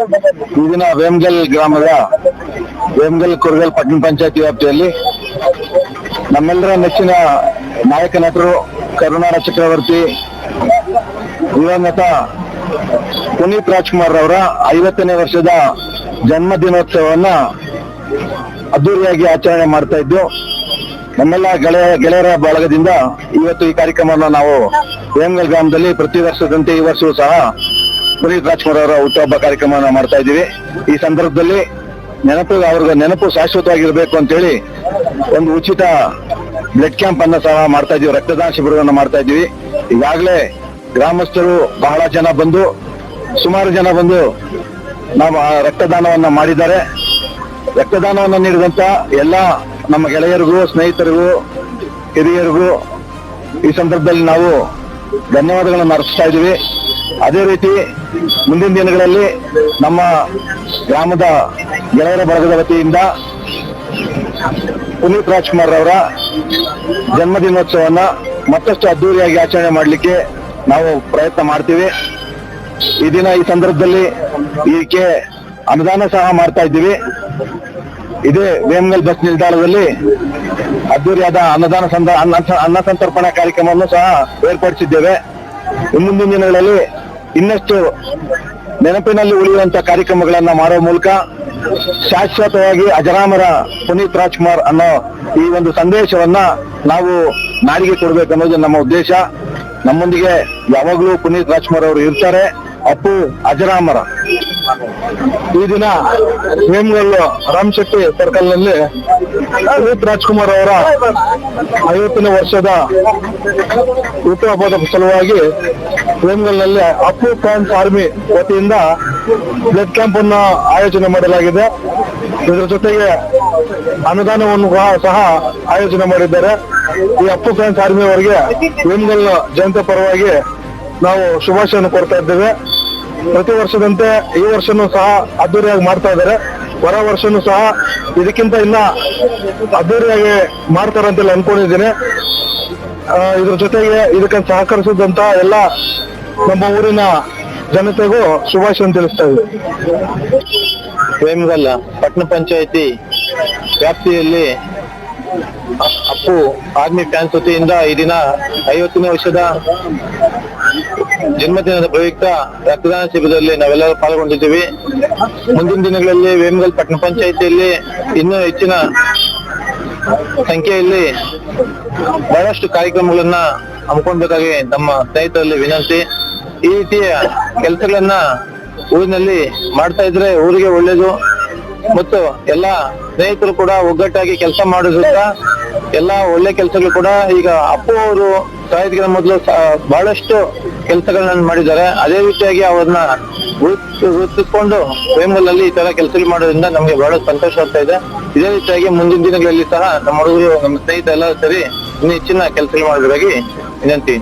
ಈ ದಿನ ವೇಮ್ಗಲ್ ಗ್ರಾಮದ ವೇಮ್ಗಲ್ ಕುರ್ಗಲ್ ಪಟ್ಟಣ ಪಂಚಾಯತಿ ವ್ಯಾಪ್ತಿಯಲ್ಲಿ ನಮ್ಮೆಲ್ಲರ ನೆಚ್ಚಿನ ನಾಯಕ ನಟರು ಕರುಣಾರ ಚಕ್ರವರ್ತಿ ದಿವಂಗತ ಪುನೀತ್ ರಾಜ್ಕುಮಾರ್ ಅವರ ಐವತ್ತನೇ ವರ್ಷದ ಜನ್ಮ ದಿನೋತ್ಸವವನ್ನ ಅದ್ದೂರಿಯಾಗಿ ಆಚರಣೆ ಮಾಡ್ತಾ ಇದ್ದು, ನಮ್ಮೆಲ್ಲ ಗೆಳೆಯ, ಗೆಳೆಯರ ಬಳಗದಿಂದ ಇವತ್ತು ಈ ಕಾರ್ಯಕ್ರಮವನ್ನು ನಾವು ವೇಮ್ಗಲ್ ಗ್ರಾಮದಲ್ಲಿ ಪ್ರತಿ ವರ್ಷದಂತೆ ಈ ವರ್ಷವೂ ಸಹ ಪುನೀತ್ ರಾಜ್ಕುಮಾರ್ ಅವರ ಹುಟ್ಟುಹಬ್ಬ ಕಾರ್ಯಕ್ರಮವನ್ನು ಮಾಡ್ತಾ ಇದ್ದೀವಿ. ಈ ಸಂದರ್ಭದಲ್ಲಿ ನೆನಪು ಅವ್ರಿಗೆ ನೆನಪು ಶಾಶ್ವತವಾಗಿರ್ಬೇಕು ಅಂತೇಳಿ ಒಂದು ಉಚಿತ ಬ್ಲಡ್ ಕ್ಯಾಂಪ್ ಅನ್ನ ಸಹ ಮಾಡ್ತಾ ಇದೀವಿ ರಕ್ತದಾನ ಶಿಬಿರವನ್ನು ಮಾಡ್ತಾ ಇದ್ದೀವಿ. ಈಗಾಗಲೇ ಗ್ರಾಮಸ್ಥರು ಬಹಳ ಜನ ಬಂದು, ಸುಮಾರು ಜನ ಬಂದು ನಾವು ರಕ್ತದಾನವನ್ನ ಮಾಡಿದ್ದಾರೆ. ರಕ್ತದಾನವನ್ನು ನೀಡಿದಂತ ಎಲ್ಲ ನಮ್ಮ ಗೆಳೆಯರಿಗೂ, ಸ್ನೇಹಿತರಿಗೂ, ಹಿರಿಯರಿಗೂ ಈ ಸಂದರ್ಭದಲ್ಲಿ ನಾವು ಧನ್ಯವಾದಗಳನ್ನು ಅರ್ಪಿಸ್ತಾ ಇದ್ದೀವಿ. ಅದೇ ರೀತಿ ಮುಂದಿನ ದಿನಗಳಲ್ಲಿ ನಮ್ಮ ಗ್ರಾಮದ ಗೆಳೆಯರ ಬಳಗದ ವತಿಯಿಂದ ಪುನೀತ್ ರಾಜ್ಕುಮಾರ್ ಅವರ ಜನ್ಮದಿನೋತ್ಸವವನ್ನ ಮತ್ತಷ್ಟು ಅದ್ದೂರಿಯಾಗಿ ಆಚರಣೆ ಮಾಡಲಿಕ್ಕೆ ನಾವು ಪ್ರಯತ್ನ ಮಾಡ್ತೀವಿ. ಈ ದಿನ ಈ ಸಂದರ್ಭದಲ್ಲಿ ಈಕೆ ಅನುದಾನ ಸಹ ಮಾಡ್ತಾ ಇದ್ದೀವಿ. ಇದೇ ವೇಮಗಲ್ ಬಸ್ ನಿಲ್ದಾಣದಲ್ಲಿ ಅದ್ದೂರಿಯಾದ ಅನ್ನದಾನ ಸಂದ ಅನ್ನ ಅನ್ನ ಸಂತರ್ಪಣಾ ಕಾರ್ಯಕ್ರಮವನ್ನು ಸಹ ಏರ್ಪಡಿಸಿದ್ದೇವೆ. ಮುಂದಿನ ದಿನಗಳಲ್ಲಿ ಇನ್ನಷ್ಟು ನೆನಪಿನಲ್ಲಿ ಉಳಿಯುವಂತ ಕಾರ್ಯಕ್ರಮಗಳನ್ನ ಮಾಡುವ ಮೂಲಕ ಶಾಶ್ವತವಾಗಿ ಅಜರಾಮರ ಪುನೀತ್ ರಾಜ್ಕುಮಾರ್ ಅನ್ನೋ ಈ ಒಂದು ಸಂದೇಶವನ್ನ ನಾವು ನಾಡಿಗೆ ಕೊಡ್ಬೇಕು ಅನ್ನೋದು ನಮ್ಮ ಉದ್ದೇಶ. ನಮ್ಮೊಂದಿಗೆ ಯಾವಾಗಲೂ ಪುನೀತ್ ರಾಜ್ಕುಮಾರ್ ಅವರು ಇರ್ತಾರೆ. ಅಪ್ಪು ಅಜರಾಮರ. ಈ ದಿನ ವೇಮಗಲ್ಲು ರಾಮ್ ಶೆಟ್ಟಿ ಸರ್ಕಲ್ನಲ್ಲಿ ಪುನೀತ್ ರಾಜ್ಕುಮಾರ್ ಅವರ ಐವತ್ತನೇ ವರ್ಷದ ಹುಟ್ಟುಹಬ್ಬದ ಸಲುವಾಗಿ ವೇಮಗಲ್ನಲ್ಲಿ ಅಪ್ಪು ಫ್ಯಾನ್ಸ್ ಆರ್ಮಿ ವತಿಯಿಂದ ಬ್ಲಡ್ ಕ್ಯಾಂಪ್ ಅನ್ನು ಆಯೋಜನೆ ಮಾಡಲಾಗಿದೆ. ಇದರ ಜೊತೆಗೆ ಅನುದಾನವನ್ನು ಸಹ ಆಯೋಜನೆ ಮಾಡಿದ್ದಾರೆ. ಈ ಅಪ್ಪು ಫ್ಯಾನ್ಸ್ ಆರ್ಮಿ ಅವರಿಗೆ ವೇಮಗಲ್ ಜಯಂತಿ ಪರವಾಗಿ ನಾವು ಶುಭಾಶಯವನ್ನು ಕೊಡ್ತಾ ಇದ್ದೇವೆ. ಪ್ರತಿ ವರ್ಷದಂತೆ ಈ ವರ್ಷನೂ ಸಹ ಅದ್ದೂರಿಯಾಗಿ ಮಾಡ್ತಾ ಇದ್ದಾರೆ. ಹೊರ ವರ್ಷನೂ ಸಹ ಇದಕ್ಕಿಂತ ಇನ್ನ ಅದ್ದೂರಿಯಾಗಿ ಮಾಡ್ತಾರೆ ಅಂತೆಲ್ಲ ಅನ್ಕೊಂಡಿದ್ದೀನಿ. ಇದ್ರ ಜೊತೆಗೆ ಇದಕ್ಕೆ ಸಹಕರಿಸಿದಂತ ಎಲ್ಲ ನಮ್ಮ ಊರಿನ ಜನತೆಗೂ ಶುಭಾಶಯ ತಿಳಿಸ್ತಾ ಇದ್ದೀವಿ ಪಟ್ಟಣ ಪಂಚಾಯತಿ ವ್ಯಾಪ್ತಿಯಲ್ಲಿ ಅಪ್ಪು ಆರ್ಮಿ ಫ್ಯಾನ್ಸ್ ವತಿಯಿಂದ ಈ ದಿನ ಐವತ್ತನೇ ವರ್ಷದ ಜನ್ಮದಿನದ ಪ್ರಯುಕ್ತ ರಕ್ತದಾನ ಶಿಬಿರದಲ್ಲಿ ನಾವೆಲ್ಲರೂ ಪಾಲ್ಗೊಂಡಿದ್ದೀವಿ. ಮುಂದಿನ ದಿನಗಳಲ್ಲಿ ವೇಮಗಲ್ ಪಟ್ಟಣ ಪಂಚಾಯಿತಿಯಲ್ಲಿ ಇನ್ನೂ ಹೆಚ್ಚಿನ ಸಂಖ್ಯೆಯಲ್ಲಿ ಬಹಳಷ್ಟು ಕಾರ್ಯಕ್ರಮಗಳನ್ನ ಹಮ್ಮಿಕೊಳ್ಬೇಕಾಗಿ ನಮ್ಮ ಸ್ನೇಹಿತರಲ್ಲಿ ವಿನಂತಿ. ಈ ರೀತಿಯ ಕೆಲಸಗಳನ್ನ ಊರಿನಲ್ಲಿ ಮಾಡ್ತಾ ಇದ್ರೆ ಊರಿಗೆ ಒಳ್ಳೇದು. ಮತ್ತು ಎಲ್ಲ ಸ್ನೇಹಿತರು ಕೂಡ ಒಗ್ಗಟ್ಟಾಗಿ ಕೆಲಸ ಮಾಡೋದ್ರಿಂದ ಎಲ್ಲಾ ಒಳ್ಳೆ ಕೆಲಸಗಳು ಕೂಡ ಈಗ ಅಪ್ಪು ಅವರು ಸಾಹಿತ್ಯಗಳ ಮೊದಲು ಬಹಳಷ್ಟು ಕೆಲಸಗಳನ್ನ ಮಾಡಿದ್ದಾರೆ. ಅದೇ ರೀತಿಯಾಗಿ ಅವ್ರನ್ನ ಗುರುತಿಸಿಕೊಂಡು ವೇಮಗಲ್ನಲ್ಲಿ ಈ ತರ ಕೆಲಸಗಳು ಮಾಡೋದ್ರಿಂದ ನಮ್ಗೆ ಬಹಳ ಸಂತೋಷ ಆಗ್ತಾ ಇದೆ. ಇದೇ ರೀತಿಯಾಗಿ ಮುಂದಿನ ದಿನಗಳಲ್ಲಿ ಸಹ ನಮ್ಮ ಹುಡುಗರು, ನಮ್ಮ ಸರಿ ಇನ್ನು ಹೆಚ್ಚಿನ ಕೆಲಸಗಳು ಮಾಡೋದಾಗಿ ವಿನಂತಿ.